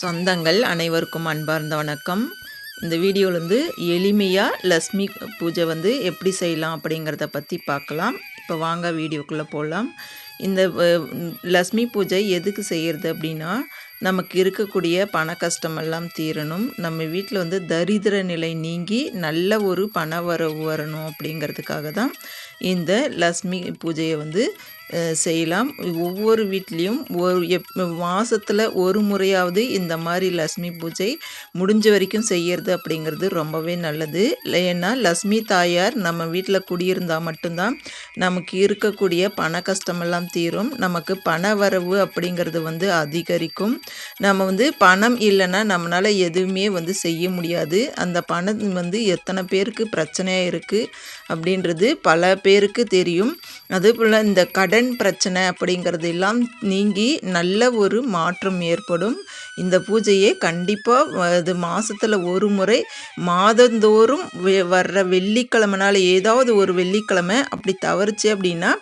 சொந்தங்கள் அனைவருக்கும் அன்பார்ந்த வணக்கம். இந்த வீடியோவில் எளிமையாக லக்ஷ்மி பூஜை வந்து எப்படி செய்யலாம் அப்படிங்கிறத பற்றி பார்க்கலாம். இப்போ வாங்க வீடியோக்குள்ளே போகலாம் இந்த லக்ஷ்மி பூஜை எதுக்கு செய்கிறது அப்படின்னா நமக்கு இருக்கக்கூடிய பண கஷ்டமெல்லாம் தீரணும். நம்ம வீட்டில் வந்து தரித்திர நிலை நீங்கி நல்ல ஒரு பண வரவு வரணும் அப்படிங்கிறதுக்காக தான் இந்த லக்ஷ்மி பூஜையை வந்து செய்யலாம். ஒவ்வொரு வீட்லேயும் ஒரு எப் மாதத்தில் ஒரு முறையாவது இந்த மாதிரி லக்ஷ்மி பூஜை முடிஞ்ச வரைக்கும் செய்கிறது அப்படிங்கிறது ரொம்பவே நல்லது. ஏன்னா லக்ஷ்மி தாயார் நம்ம வீட்டில் குடியிருந்தால் மட்டும்தான் நமக்கு இருக்கக்கூடிய பண கஷ்டமெல்லாம் தீரும். நமக்கு பண வரவு அப்படிங்கிறது வந்து அதிகரிக்கும். நம்ம வந்து பணம் இல்லைன்னா நம்மளால் எதுவுமே வந்து செய்ய முடியாது. அந்த பணம் வந்து எத்தனை பேருக்கு பிரச்சனையாக இருக்குது அப்படின்றது பல பேருக்கு தெரியும். அதுபோல் இந்த கடன் பிரச்சனை அப்படிங்கிறது எல்லாம் நீங்கி நல்ல ஒரு மாற்றம் ஏற்படும். இந்த பூஜையை கண்டிப்பாக அது மாதத்தில் ஒரு முறை மாதந்தோறும் வர்ற வெள்ளிக்கிழமனால ஏதாவது ஒரு வெள்ளிக்கிழமை அப்படி தவறுச்சு அப்படின்னா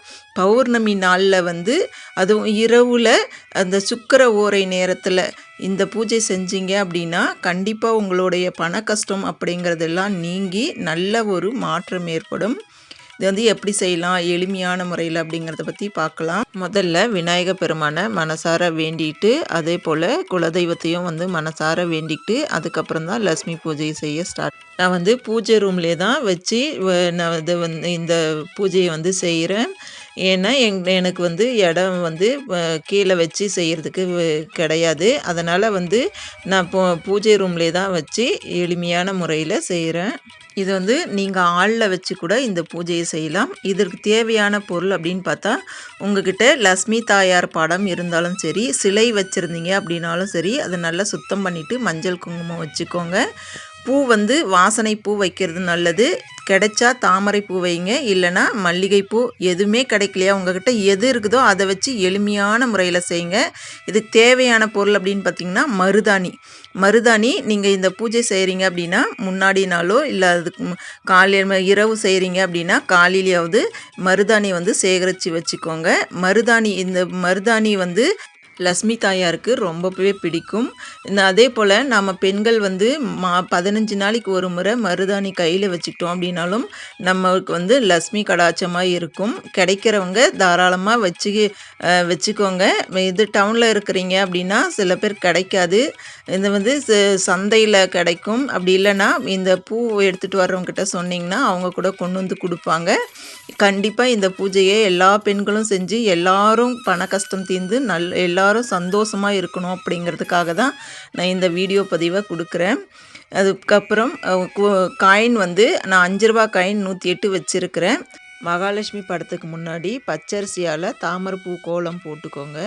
பௌர்ணமி நாளில் வந்து அதுவும் இரவில் அந்த சுக்கர ஓரை நேரத்தில் இந்த பூஜை செஞ்சீங்க அப்படின்னா கண்டிப்பாக உங்களுடைய பண கஷ்டம் அப்படிங்கிறதெல்லாம் நீங்கி நல்ல ஒரு மாற்றம் ஏற்படும். இது வந்து எப்படி செய்யலாம் எளிமையான முறையில் அப்படிங்கிறத பற்றி பார்க்கலாம். முதல்ல விநாயக பெருமானை மனசார வேண்டிட்டு அதே போல் குலதெய்வத்தையும் வந்து மனசார வேண்டிக்கிட்டு அதுக்கப்புறம் தான் லக்ஷ்மி பூஜையை செய்ய ஸ்டார்ட் நான் வந்து பூஜை ரூம்லே தான் வச்சு நான் இது வந்து இந்த பூஜையை வந்து செய்கிறேன் ஏன்னா எங் எனக்கு வந்து இடம் வந்து கீழே வச்சு செய்கிறதுக்கு கிடையாது. அதனால் வந்து நான் பூஜை ரூம்லே தான் வச்சு எளிமையான முறையில் செய்கிறேன் இது வந்து நீங்கள் ஆளில் வச்சு கூட இந்த பூஜையை செய்யலாம். இதற்கு தேவையான பொருள் அப்படின்னு பார்த்தா உங்ககிட்ட லக்ஷ்மி தாயார் படம் இருந்தாலும் சரி சிலை வச்சுருந்தீங்க அப்படின்னாலும் சரி அதை நல்லா சுத்தம் பண்ணிவிட்டு மஞ்சள் குங்குமம் வச்சுக்கோங்க. பூ வந்து வாசனை பூ வைக்கிறது நல்லது. கிடைச்சா தாமரை பூ வைங்க. இல்லைனா மல்லிகைப்பூ எதுவுமே கிடைக்கலையா? உங்ககிட்ட எது இருக்குதோ அதை வச்சு எளிமையான முறையில் செய்யுங்க இதுக்கு தேவையான பொருள் அப்படின்னு பார்த்தீங்கன்னா மருதாணி. மருதாணி நீங்கள் இந்த பூஜை செய்கிறீங்க அப்படின்னா முன்னாடி நாளோ இல்லை அதுக்கு காலையில் இரவு செய்கிறீங்க அப்படின்னா காலையிலையாவது மருதாணி வந்து சேகரித்து வச்சுக்கோங்க. மருதாணி இந்த மருதாணி வந்து லக்ஷ்மி தாயாருக்கு ரொம்பவே பிடிக்கும். இந்த அதே போல் நம்ம பெண்கள் வந்து மா பதினஞ்சு நாளைக்கு ஒரு முறை மருதாணி கையில் வச்சுக்கிட்டோம் அப்படின்னாலும் நம்மளுக்கு வந்து லக்ஷ்மி கடாச்சமாக இருக்கும். கிடைக்கிறவங்க தாராளமாக வச்சு வச்சுக்கோங்க. இது டவுனில் இருக்கிறீங்க அப்படின்னா சில பேர் கிடைக்காது. இது வந்து சந்தையில் கிடைக்கும். அப்படி இல்லைன்னா இந்த பூ எடுத்துகிட்டு வர்றவங்ககிட்ட சொன்னிங்கன்னா அவங்க கூட கொண்டு வந்து கொடுப்பாங்க. கண்டிப்பாக இந்த பூஜையை எல்லா பெண்களும் செஞ்சு எல்லாரும் பண கஷ்டம் தீர்ந்து நல் எல்லா எல்லாரும் சந்தோஷமாக இருக்கணும் அப்படிங்கிறதுக்காக தான் நான் இந்த வீடியோ பதிவை கொடுக்குறேன். அதுக்கப்புறம் காயின் வந்து நான் அஞ்சு ரூபா காயின் நூற்றி எட்டு வச்சுருக்கிறேன். மகாலட்சுமி படத்துக்கு முன்னாடி பச்சரிசியால் தாமரைப்பூ கோலம் போட்டுக்கோங்க.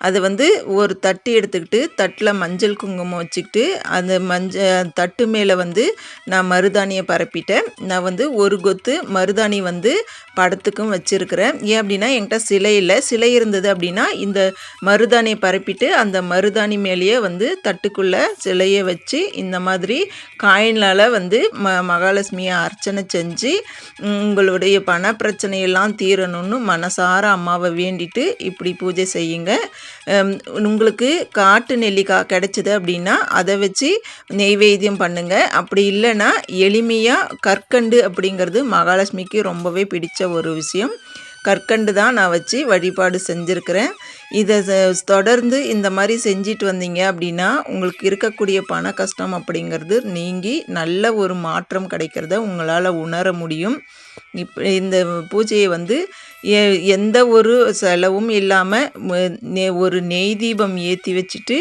அதை வந்து ஒரு தட்டு எடுத்துக்கிட்டு தட்டில் மஞ்சள் குங்குமம் வச்சுக்கிட்டு அந்த மஞ்சள் தட்டு மேலே வந்து நான் மருதாணியை பரப்பிட்டேன். நான் வந்து ஒரு கொத்து மருதாணி வந்து படத்துக்கும் வச்சுருக்கிறேன். ஏன் அப்படின்னா என்கிட்ட சிலை இல்லை. சிலை இருந்தது அப்படின்னா இந்த மருதாணியை பரப்பிட்டு அந்த மருதாணி மேலேயே வந்து தட்டுக்குள்ளே சிலையை வச்சு இந்த மாதிரி காயினால் வந்து ம மகாலட்சுமியை அர்ச்சனை செஞ்சு உங்களுடைய பண பிரச்சனையெல்லாம் தீரணும்னு மனசார அம்மாவை வேண்டிட்டு இப்படி பூஜை செய்யுங்க. உங்களுக்கு காட்டு நெல்லிக்காய் கிடச்சிது அப்படின்னா அதை வச்சு நெய்வேத்தியம் பண்ணுங்கள் அப்படி இல்லைன்னா எளிமையாக கற்கண்டு அப்படிங்கிறது மகாலட்சுமிக்கு ரொம்பவே பிடிச்ச ஒரு விஷயம். கற்கண்டு தான் நான் வச்சு வழிபாடு செஞ்சுருக்கிறேன். இதை தொடர்ந்து இந்த மாதிரி செஞ்சிட்டு வந்தீங்க அப்படின்னா உங்களுக்கு இருக்கக்கூடிய பண கஷ்டம் அப்படிங்கிறது நீங்கி நல்ல ஒரு மாற்றம் கிடைக்கிறத உங்களால் உணர முடியும். இந்த பூஜையை வந்து எந்த ஒரு செலவும் இல்லாமல் ஒரு நெய் தீபம் ஏற்றி வச்சுட்டு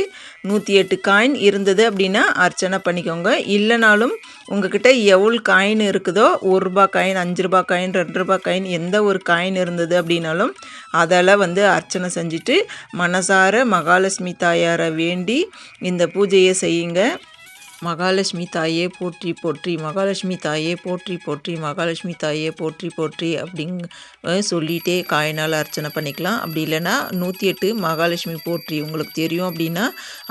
நூற்றி எட்டு காயின் இருந்தது அப்படின்னா அர்ச்சனை பண்ணிக்கோங்க. இல்லைனாலும் உங்ககிட்ட எவ்வளோ காயின் இருக்குதோ ஒரு ரூபா காயின் அஞ்சு ரூபா காயின் ரெண்டு ரூபா காயின் எந்த ஒரு காயின் இருந்தது அப்படின்னாலும் அதெல்லாம் வந்து அர்ச்சனை செஞ்சுட்டு மனசார மகாலட்சுமி தாயாரை வேண்டி இந்த பூஜையை செய்யுங்க. மகாலட்சுமி தாயே போற்றி போற்றி மகாலட்சுமி தாயே போற்றி போற்றி மகாலட்சுமி தாயே போற்றி போற்றி அப்படிங்க சொல்லிகிட்டே காயினால் அர்ச்சனை பண்ணிக்கலாம். அப்படி இல்லைன்னா நூற்றி எட்டு மகாலட்சுமி போற்றி உங்களுக்கு தெரியும் அப்படின்னா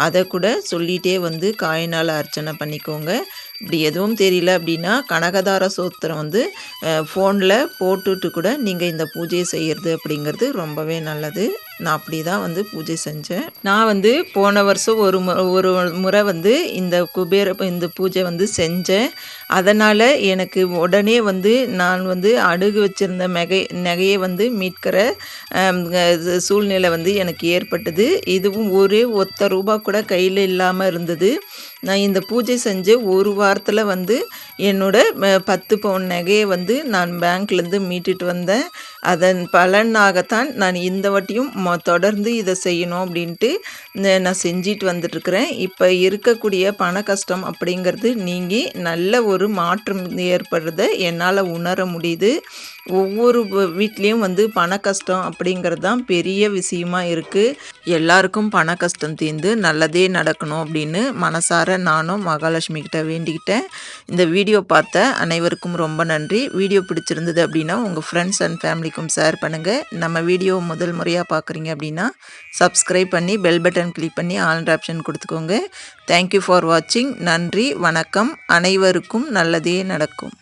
அதை கூட சொல்லிகிட்டே வந்து காயினால் அர்ச்சனை பண்ணிக்கோங்க. இப்படி எதுவும் தெரியல அப்படின்னா கனகதார சூத்திரம் வந்து ஃபோனில் போட்டுட்டு கூட நீங்கள் இந்த பூஜையை செய்கிறது அப்படிங்கிறது ரொம்பவே நல்லது. நான் அப்படி தான் வந்து பூஜை செஞ்சேன். நான் வந்து போன வருஷம் ஒரு மு ஒரு முறை வந்து இந்த குபேர இந்த பூஜை வந்து செஞ்சேன். அதனால் எனக்கு உடனே வந்து நான் வந்து அடுகு வச்சுருந்த மெகை நகையை வந்து மீட்கிற சூழ்நிலை வந்து எனக்கு ஏற்பட்டது. இதுவும் ஒரே ஒத்த ரூபா கூட கையில் இல்லாமல் இருந்தது. நான் இந்த பூஜை செஞ்சு ஒரு வாரத்தில் வந்து என்னோட பத்து பவுன் நகையை வந்து நான் பேங்க்லேருந்து மீட்டுட்டு வந்தேன். அதன் பலனாகத்தான் நான் இந்த வாட்டியும் மொ தொடர்ந்து இதை செய்யணும் அப்படின்ட்டு நான் செஞ்சிட்டு வந்துட்டுருக்குறேன். இப்போ இருக்கக்கூடிய பண கஷ்டம் அப்படிங்கிறது நீங்கி நல்ல ஒரு மாற்றம் ஏற்படுறத என்னால் உணர முடியுது. ஒவ்வொரு வீட்லேயும் வந்து பண கஷ்டம் அப்படிங்கிறது தான் பெரிய விஷயமா இருக்குது எல்லாருக்கும் பண கஷ்டம் தீர்ந்து நல்லதே நடக்கணும் அப்படின்னு மனசார நானும் மகாலட்சுமி கிட்ட வேண்டிக்கிட்டேன். இந்த வீடியோ பார்த்த அனைவருக்கும் ரொம்ப நன்றி. வீடியோ பிடிச்சிருந்தது அப்படின்னா உங்கள் ஃப்ரெண்ட்ஸ் அண்ட் ஃபேமிலிக்கும் ஷேர் பண்ணுங்கள் நம்ம வீடியோ முதல் முறையாக பார்க்குறீங்க அப்படின்னா சப்ஸ்கிரைப் பண்ணி பெல் பட்டன் கிளிக் பண்ணி ஆல் ஆப்ஷன் கொடுத்துக்கோங்க. தேங்க்யூ ஃபார் வாட்சிங் நன்றி வணக்கம். அனைவருக்கும் நல்லதே நடக்கும்.